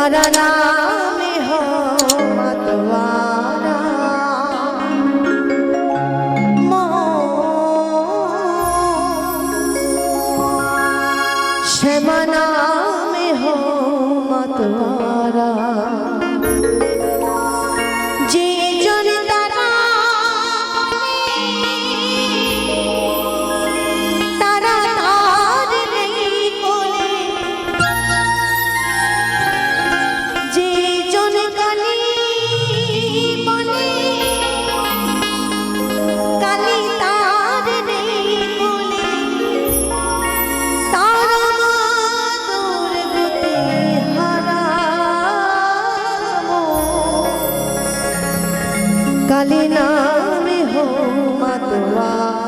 तेरा नाम हो मतवारा क्षमा नाम हो मतवारा নামে হো মাতোয়া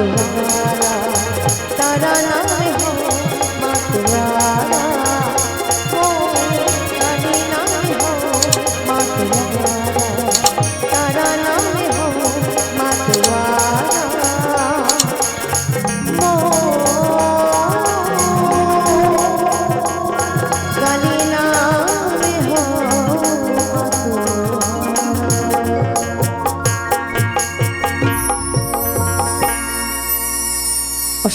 তারা তারা